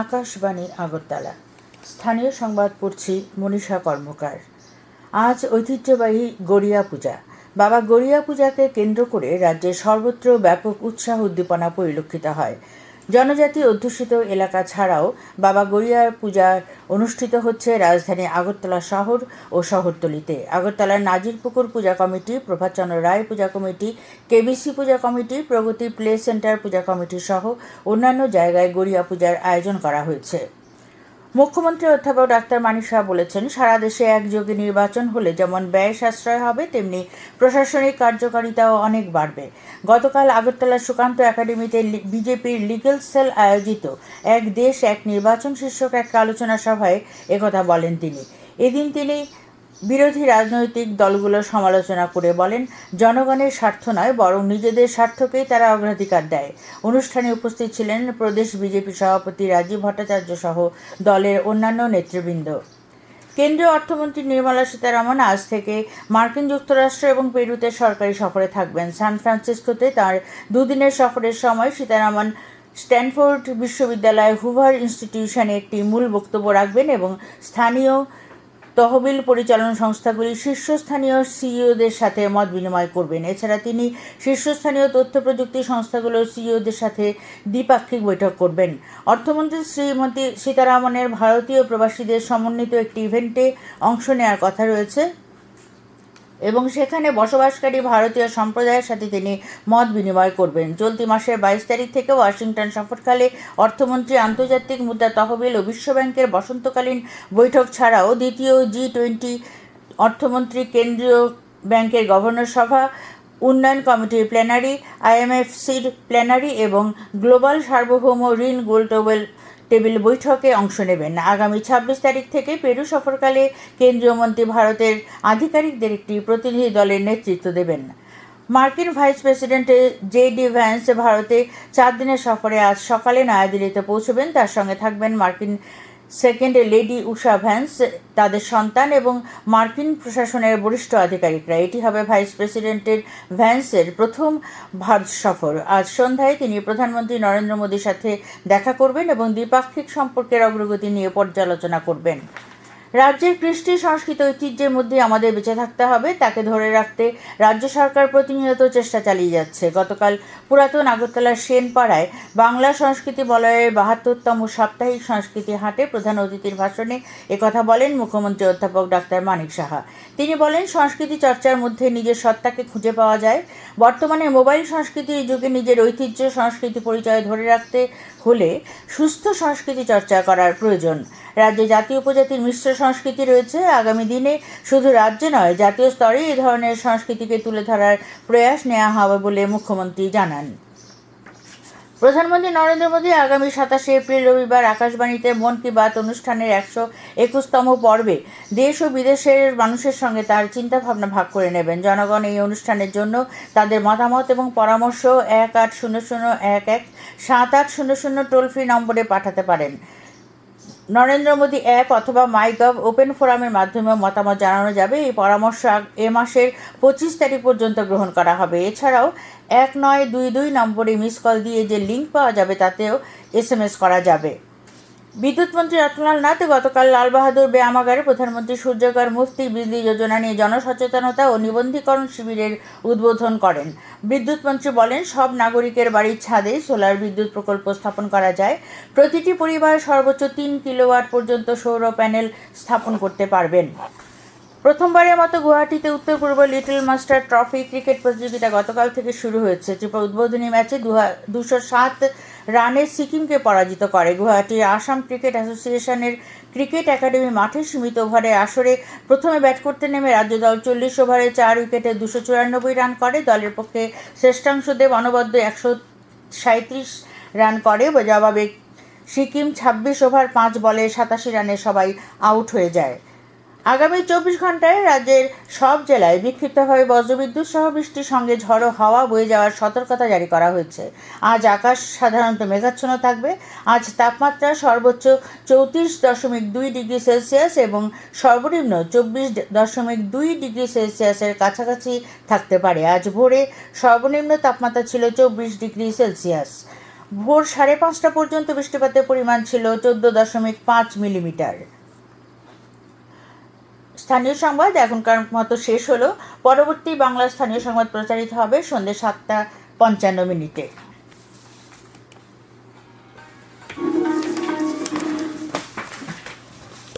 আকাশবাণী আগরতলা। স্থানীয় সংবাদ পড়ছি মনীষা কর্মকার। আজ ঐতিহ্যবাহী গড়িয়া পূজা। বাবা গড়িয়া পূজাকে কেন্দ্র করে রাজ্যে সর্বত্র ব্যাপক উৎসাহ উদ্দীপনা পরিলক্ষিত হয়। জনজাতি অধ্যুষিত এলাকা ছাড়াও বাবা গড়িয়া পূজা অনুষ্ঠিত হচ্ছে রাজধানী আগরতলা শহর ও শহরতলিতে। আগরতলার Nazirpukur puja committee Prabhatchandra Roy puja committee, KBC puja committee, Pragati play centre puja committee সহ অন্যান্য জায়গায় গড়িয়া পূজার আয়োজন করা হয়েছে। মুখ্যমন্ত্রী অধ্যাপক ডাক্তার মানিক শাহ বলেছেন, সারা দেশে একযোগে নির্বাচন হলে যেমন ব্যয় সাশ্রয় হবে, তেমনি প্রশাসনিক কার্যকারিতাও অনেক বাড়বে। গতকাল আগরতলা সুকান্ত একাডেমিতে বিজেপির লিগেল সেল আয়োজিত এক দেশ এক নির্বাচন শীর্ষক এক আলোচনা সভায় একথা বলেন তিনি। এদিন তিনি বিরোধী রাজনৈতিক দলগুলোর সমালোচনা করে বলেন, জনগণের স্বার্থ নয়, বরং নিজেদের স্বার্থকেই তারা অগ্রাধিকার দেয়। অনুষ্ঠানে উপস্থিত ছিলেন প্রদেশ বিজেপি সভাপতি রাজীব ভট্টাচার্য সহ দলের অন্যান্য নেতৃবৃন্দ। কেন্দ্রীয় অর্থমন্ত্রী নির্মলা সীতারামন আজ থেকে মার্কিন যুক্তরাষ্ট্র এবং পেরুতে সরকারি সফরে থাকবেন। সান ফ্রান্সিসকোতে তার দুদিনের সফরের সময় সীতারামন স্ট্যানফোর্ড বিশ্ববিদ্যালয় হুভার ইনস্টিটিউশনে একটি মূল বক্তব্য রাখবেন এবং স্থানীয় তহবিল পরিচালন সংস্থাগুলির শীর্ষস্থানীয় সিইওদের সাথে মত বিনিময় করবেন। এছাড়া তিনি শীর্ষস্থানীয় তথ্য প্রযুক্তি সংস্থাগুলোর সিইওদের সাথে দ্বিপাক্ষিক বৈঠক করবেন। অর্থমন্ত্রী শ্রীমতী সীতারামনের ভারতীয় প্রবাসীদের সমন্বিত একটি ইভেন্টে অংশ নেওয়ার কথা রয়েছে। এবং সেখানে বসবাসকারী ভারতীয় সম্প্রদায়ের সাথে তিনি মত বিনিময় করবেন। চলতি মাসের বাইশ তারিখ থেকে ওয়াশিংটন সফরকালে অর্থমন্ত্রী আন্তর্জাতিক মুদ্রা তহবিল ও বিশ্বব্যাংকের বসন্তকালীন বৈঠক ছাড়াও দ্বিতীয় জি টোয়েন্টি অর্থমন্ত্রী কেন্দ্রীয় ব্যাংকের গভর্নর সভা, উন্নয়ন কমিটির প্ল্যানারি আইএমএফসির প্ল্যানারি এবং গ্লোবাল সার্বভৌম ঋণ গোলটোবেল টেবিল বৈঠকে অংশ নেবেন। আগামী ছাব্বিশ তারিখ থেকে পেরু সফরকালে কেন্দ্রীয় মন্ত্রী ভারতের আধিকারিকদের একটি প্রতিনিধি দলের নেতৃত্ব দেবেন। মার্কিন vice president J D Vance ভারতে চার দিনের সফরে আজ সকালে নয়াদিল্লিতে পৌঁছবেন। তার সঙ্গে থাকবেন মার্কিন সেকেন্ড লেডি উষা ভ্যান্স, তাদের সন্তান এবং মার্কিন প্রশাসনের বরিষ্ঠ আধিকারিকরা। এটি হবে ভাইস প্রেসিডেন্টের ভ্যান্সের প্রথম ভারত সফর। আজ সন্ধ্যায় তিনি প্রধানমন্ত্রী নরেন্দ্র মোদীর সাথে দেখা করবেন এবং দ্বিপাক্ষিক সম্পর্কের অগ্রগতি নিয়ে পর্যালোচনা করবেন। রাজ্যের কৃষ্টি সংস্কৃতি ঐতিহ্যের মধ্যে আমাদের বেঁচে থাকতে হবে, তাকে ধরে রাখতে রাজ্য সরকার প্রতিনিয়ত চেষ্টা চালিয়ে যাচ্ছে। গতকাল পুরাতন আগরতলার সেনপাড়ায় বাংলা সংস্কৃতি বলয়ের বাহাত্তরতম সাপ্তাহিক সংস্কৃতি হাটে প্রধান অতিথির ভাষণে একথা বলেন মুখ্যমন্ত্রী অধ্যাপক ডাক্তার মানিক সাহা। তিনি বলেন, সংস্কৃতি চর্চার মধ্যে নিজের সত্তাকে খুঁজে পাওয়া যায় বর্তমানে মোবাইল সংস্কৃতির যুগে নিজের ঐতিহ্য, সংস্কৃতি পরিচয় ধরে রাখতে হলে সুস্থ সংস্কৃতি চর্চা করার প্রয়োজন। রাজ্যে জাতীয় উপজাতির মিশ্র সংস্কৃতি রয়েছে। আগামী দিনে শুধু রাজ্যে নয়, জাতীয় স্তরে এ ধরনের সংস্কৃতিকে তুলে ধরার প্রয়াস নেওয়া হবে বলে মুখ্যমন্ত্রী জানান। প্রধানমন্ত্রী নরেন্দ্র মোদী আগামী সাতাশে এপ্রিল রবিবার আকাশবাণীতে মন কি বাত অনুষ্ঠানের একশো একুশতম পর্বে দেশ ও বিদেশের মানুষের সঙ্গে তার চিন্তাভাবনা ভাগ করে নেবেন। জনগণ এই অনুষ্ঠানের জন্য তাদের মতামত এবং পরামর্শ এক আট শূন্য শূন্য এক এক সাত আট শূন্য শূন্য টোল ফ্রি নম্বরে পাঠাতে পারেন। নরেন্দ্র মোদী অ্যাপ অথবা মাইগভ ওপেন ফোরামের মাধ্যমে মতামত জানানো যাবে। এই পরামর্শ এ মাসের পঁচিশ তারিখ পর্যন্ত গ্রহণ করা হবে। এছাড়াও এক নয় দুই দুই নম্বরে মিস কল দিয়ে যে লিঙ্ক পাওয়া যাবে তাতেও এস করা যাবে। বিদ্যুৎ মন্ত্রী রতনলাল নাথ গতকাল লাল বাহাদুর ব্যায়ামাগারে প্রধানমন্ত্রী সূর্যকর মুফতি বিজলি যোজনা নিয়ে জনসচেতনতা ও নিবন্ধীকরণ শিবিরের উদ্বোধন করেন। বিদ্যুৎ মন্ত্রী বলেন, সব নাগরিকের বাড়ির ছাদে সোলার বিদ্যুৎ প্রকল্প স্থাপন করা যায়। প্রতিটি পরিবার সর্বোচ্চ তিন কিলোওয়াট পর্যন্ত সৌর প্যানেল স্থাপন করতে পারবেন। প্রথমবারের মতো গুয়াহাটিতে উত্তর পূর্ব লিটল মাস্টার ট্রফি ক্রিকেট প্রতিযোগিতা গতকাল থেকে শুরু হয়েছে। ত্রিপুরা উদ্বোধনী ম্যাচে দুশো সাত রানে সিকিমকে পরাজিত করে। গুয়াহাটির আসাম ক্রিকেট অ্যাসোসিয়েশনের ক্রিকেট একাডেমি মাঠে সীমিত ওভারে আসরে প্রথমে ব্যাট করতে নেমে রাজ্য দল চল্লিশ ওভারে চার উইকেটে দুশো চুরানব্বই রান করে। দলের পক্ষে শ্রেষ্ঠাংশ দেব অনবদ্য একশো সাঁত্রিশ রান করে। জবাবে সিকিম ছাব্বিশ ওভার পাঁচ বলে সাতাশি রানে সবাই আউট হয়ে যায়। আগামী চব্বিশ ঘন্টায় রাজ্যের সব জেলায় বিক্ষিপ্তভাবে বজ্রবিদ্যুৎ সহ বৃষ্টির সঙ্গে ঝড়ো হাওয়া বয়ে যাওয়ার সতর্কতা জারি করা হয়েছে। আজ আকাশ সাধারণত মেঘাচ্ছন্ন থাকবে। আজ তাপমাত্রা সর্বোচ্চ চৌত্রিশ দশমিক দুই ডিগ্রি সেলসিয়াস এবং সর্বনিম্ন চব্বিশ দশমিক দুই ডিগ্রি সেলসিয়াসের কাছাকাছি থাকতে পারে। আজ ভোরে সর্বনিম্ন তাপমাত্রা ছিল চব্বিশ ডিগ্রি সেলসিয়াস। ভোর সাড়ে পাঁচটা পর্যন্ত বৃষ্টিপাতের পরিমাণ ছিল চোদ্দ দশমিক পাঁচ মিলিমিটার। স্থানীয় সংবাদ এখনকার মতো শেষ হলো। পরবর্তী বাংলা স্থানীয় সংবাদ প্রচারিত হবে সন্ধ্যে সাতটা পঞ্চান্ন মিনিটে।